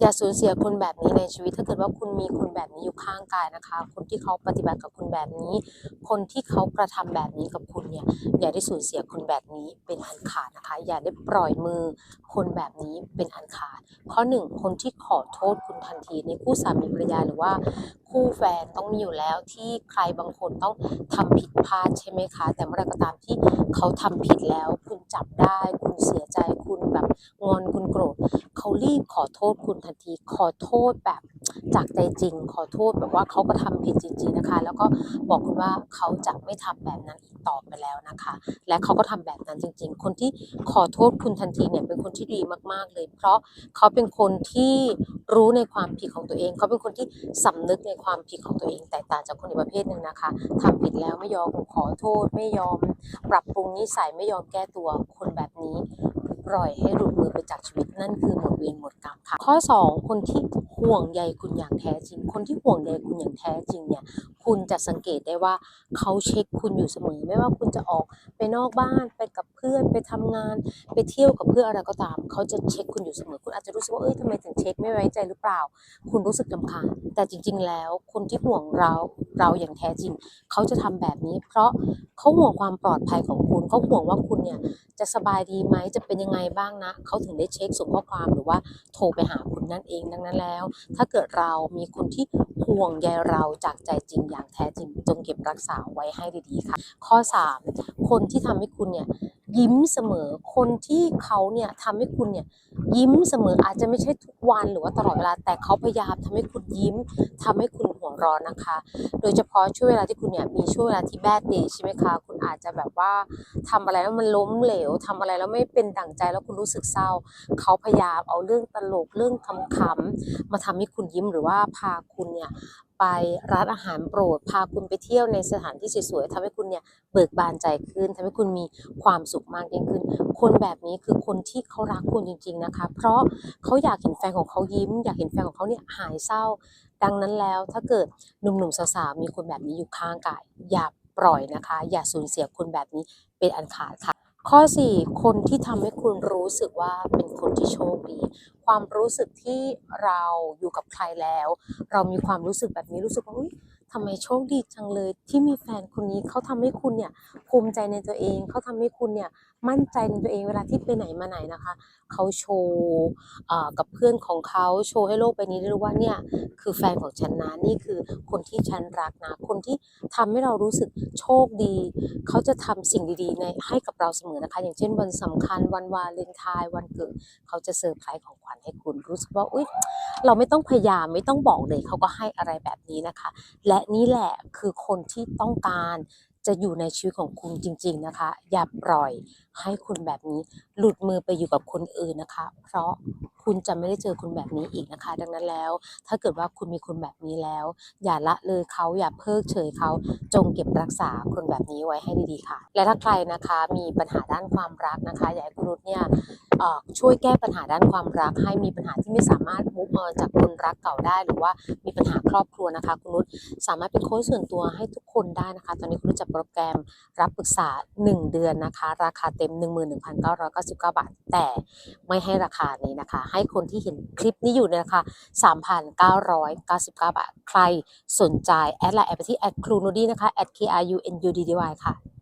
อย่าสูญเสียคนแบบนี้ในชีวิต ถ้าเกิดว่าคุณมีคนแบบนี้อยู่ข้างกายนะคะ คนที่เขาปฏิบัติกับคุณแบบนี้ คนที่เขากระทำแบบนี้กับคุณเนี่ยอย่าได้สูญเสียคนแบบนี้เป็นอันขาดนะคะ อย่าได้ปล่อยมือคนแบบนี้เป็นอันขาด ข้อหนึ่งคนที่ขอโทษคุณทันทีในคู่สามีภรรยาหรือว่าคู่แฟนต้องมีอยู่แล้วที่ใครบางคนต้องทำผิดพลาดใช่ไหมคะ แต่เมื่อไรก็ตามที่เขาทำผิดแล้ว คุณจับได้คุณเสียใจคุณแบบงอนคุณโกรธ เขารีบขอโทษคุณทันที ขอโทษแบบจากใจจริง ขอโทษแบบว่าเขาก็ทำผิดจริง ๆนะคะ แล้วก็บอกคุณว่าเขาจะไม่ทำแบบนั้นอีกต่อไปแล้วนะคะ และเขาก็ทำแบบนั้นจริง ๆ คนที่ขอโทษคุณทันทีเนี่ยเป็นคนที่ดีมากๆเลย เพราะเขาเป็นคนที่รู้ในความผิดของตัวเอง เขาเป็นคนที่สำนึกในความผิดของตัวเอง แตกต่างจากคนอีกประเภทหนึ่งนะคะทำผิดแล้วไม่ยอมขอโทษไม่ยอม ปรับปรุงนิสัยไม่ยอมแก้ตัวคนแบบนี้ปล่อยให้หลุดมือไปจากชีวิตนั่นคือ ข้อ 2 คนที่ห่วงใยคุณอย่างแท้จริง คนที่ห่วงใยคุณอย่างแท้จริงเนี่ย คุณจะสังเกตได้ว่าเขาเช็คคุณอยู่เสมอ ไม่ว่าคุณจะออกไปนอกบ้านไปกับเพื่อนไปทำงาน ไปเที่ยวกับเพื่อนอะไรก็ตาม เขาจะเช็คคุณอยู่เสมอ คุณอาจจะรู้สึกว่าเอ้ยทำไมถึงเช็คไม่ไว้ใจหรือเปล่า คุณรู้สึกลำคาญแต่จริง ๆ แล้วคนที่ห่วงเราเราอย่างแท้จริง เขาจะทำแบบนี้ เพราะเขาห่วงความปลอดภัยของคุณเขาห่วงว่าคุณเนี่ยจะสบายดีไหมจะเป็นยังไงบ้างนะเขาถึงได้เช็คส่งข้อความหรือว่าโทรไปหาคุณนั่นเองดังนั้นแล้วถ้าเกิดเรามีคนที่ห่วงใยเราจากใจจริงอย่างแท้จริง จงเก็บรักษาไว้ให้ดีๆค่ะ ข้อ 3 คนที่ทำให้คุณเนี่ย ยิ้มเสมอ คนที่เขาเนี่ยทำให้คุณเนี่ยยิ้มเสมออาจจะไม่ใช่ทุกวันหรือว่าตลอดเวลา แต่เขาพยายามทำให้คุณยิ้มทำให้คุณหัวร้อนนะคะ โดยเฉพาะช่วงเวลาที่คุณเนี่ยมีช่วงเวลาที่แบดเดย์ใช่ไหมคะ คุณอาจจะแบบว่าทำอะไรแล้วมันล้มเหลวทำอะไรแล้วไม่เป็นดั่งใจแล้วคุณรู้สึกเศร้า เขาพยายามเอาเรื่องตลกเรื่องขำๆมาทำให้คุณยิ้มหรือว่าพาคุณเนี่ย ไปร้านอาหารโปรด พาคุณไปเที่ยวในสถานที่สวยๆทำให้คุณเนี่ยเบิกบานใจขึ้นทำให้คุณมีความสุขมากยิ่งขึ้น คนแบบนี้คือคนที่เขารักคุณจริง ๆนะคะ เพราะเขาอยากเห็นแฟนของเขายิ้ม อยากเห็นแฟนของเขาเนี่ยหายเศร้า ดังนั้นแล้วถ้าเกิดหนุ่มๆสาวๆมีคนแบบนี้อยู่ข้างกายอย่าปล่อยนะคะ อย่าสูญเสียคนแบบนี้เป็นอันขาดค่ะ ข้อ 4 คนที่ทำให้คุณรู้สึกว่าเป็นคนที่โชคดี ความรู้สึกที่เราอยู่กับใครแล้ว เรามีความรู้สึกแบบนี้รู้สึกว่าอุ้ย ทำไมโชคดีจังเลย ที่มีแฟนคนนี้เขาทำให้คุณเนี่ยภูมิใจในตัวเอง เขาทำให้คุณเนี่ยมั่นใจในตัวเองเวลาที่ไปไหนมาไหนนะคะ เขาโชว์กับเพื่อนของเขาโชว์ให้โลกใบนี้ได้รู้ว่าเนี่ยคือแฟนของฉันนะนี่คือคนที่ฉันรักนะ คนที่ทำให้เรารู้สึกโชคดี เขาจะทำสิ่งดีๆในให้กับเราเสมอนะคะ อย่างเช่นวันสำคัญวันวาเลนไทน์วันเกิดเขาจะเซอร์ไพรส์ของ ให้คุณรู้สึกว่าอุ๊ยเราไม่ต้องพยายามไม่ต้องบอกเลยเขาก็ให้อะไรแบบนี้นะคะ และนี่แหละคือคนที่ต้องการจะอยู่ในชีวิตของคุณจริง ๆนะคะ อย่าปล่อยให้คุณแบบนี้หลุดมือไปอยู่กับคนอื่นนะคะ เพราะคุณจะไม่ได้เจอคนแบบนี้อีกนะคะ ดังนั้นแล้ว ถ้าเกิดว่าคุณมีคนแบบนี้แล้ว อย่าละเลยเขาอย่าเพิกเฉยเขาจงเก็บรักษาคนแบบนี้ไว้ให้ดีๆค่ะ และถ้าใครนะคะมีปัญหาด้านความรักนะคะอยากให้คุณนุชเนี่ย ช่วยแก้ปัญหาด้านความรัก ให้มีปัญหาที่ไม่สามารถมุกออนจากคนรักเก่าได้หรือว่ามีปัญหาครอบครัวนะคะ คุณนุชสามารถเป็นโค้ชส่วนตัวให้ทุกคนได้นะคะ ตอนนี้คุณนุชจัดโปรแกรมรับปรึกษา 1 เดือนนะคะ ราคาเต็ม 11,999 บาท แต่ไม่ให้ราคานี้นะคะ ให้คนที่เห็นคลิปนี้อยู่นราคา3,999 บาท ใครสนใจ แอดไลน์แอดไปที่แอดครูนูดี้นะคะแอด K R U N U D D Y ค่ะ